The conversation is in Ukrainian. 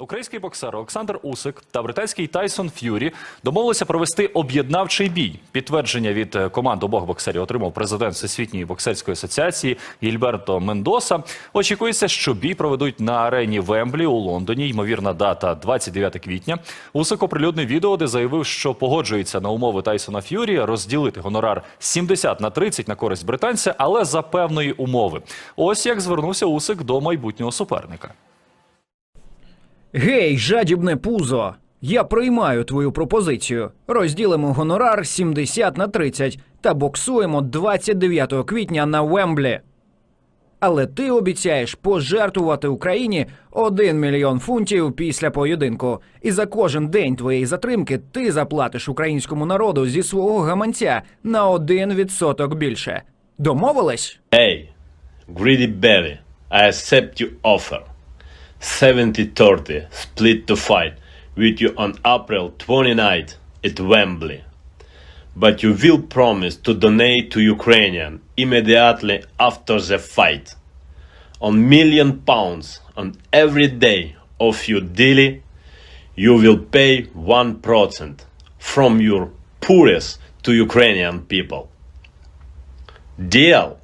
Український боксер Олександр Усик та британський Тайсон Ф'юрі домовилися провести об'єднавчий бій. Підтвердження від е, команд обох боксерів отримав президент Всесвітньої боксерської асоціації Гільберто Мендоса. Очікується, що бій проведуть на арені Вемблі у Лондоні. Ймовірна дата 29 квітня. Усик оприлюднив відео, де заявив, що погоджується на умови Тайсона Ф'юрі розділити гонорар 70 на 30 на користь британця, але за певної умови. Ось як звернувся Усик до майбутнього суперника. Гей, жадібне пузо! Я приймаю твою пропозицію. Розділимо гонорар 70 на 30 та боксуємо 29 квітня на Вемблі. Але ти обіцяєш пожертвувати Україні 1 мільйон фунтів після поєдинку. І за кожен день твоєї затримки ти заплатиш українському народу зі свого гаманця на 1% більше. Домовились? Hey, greedy belly, I accept your offer. 70-30 split to fight with you on April 29th at Wembley. But you will promise to donate to Ukrainian immediately after the fight. On million pounds on every day of your daily, you will pay 1% from your poorest to Ukrainian people. Deal?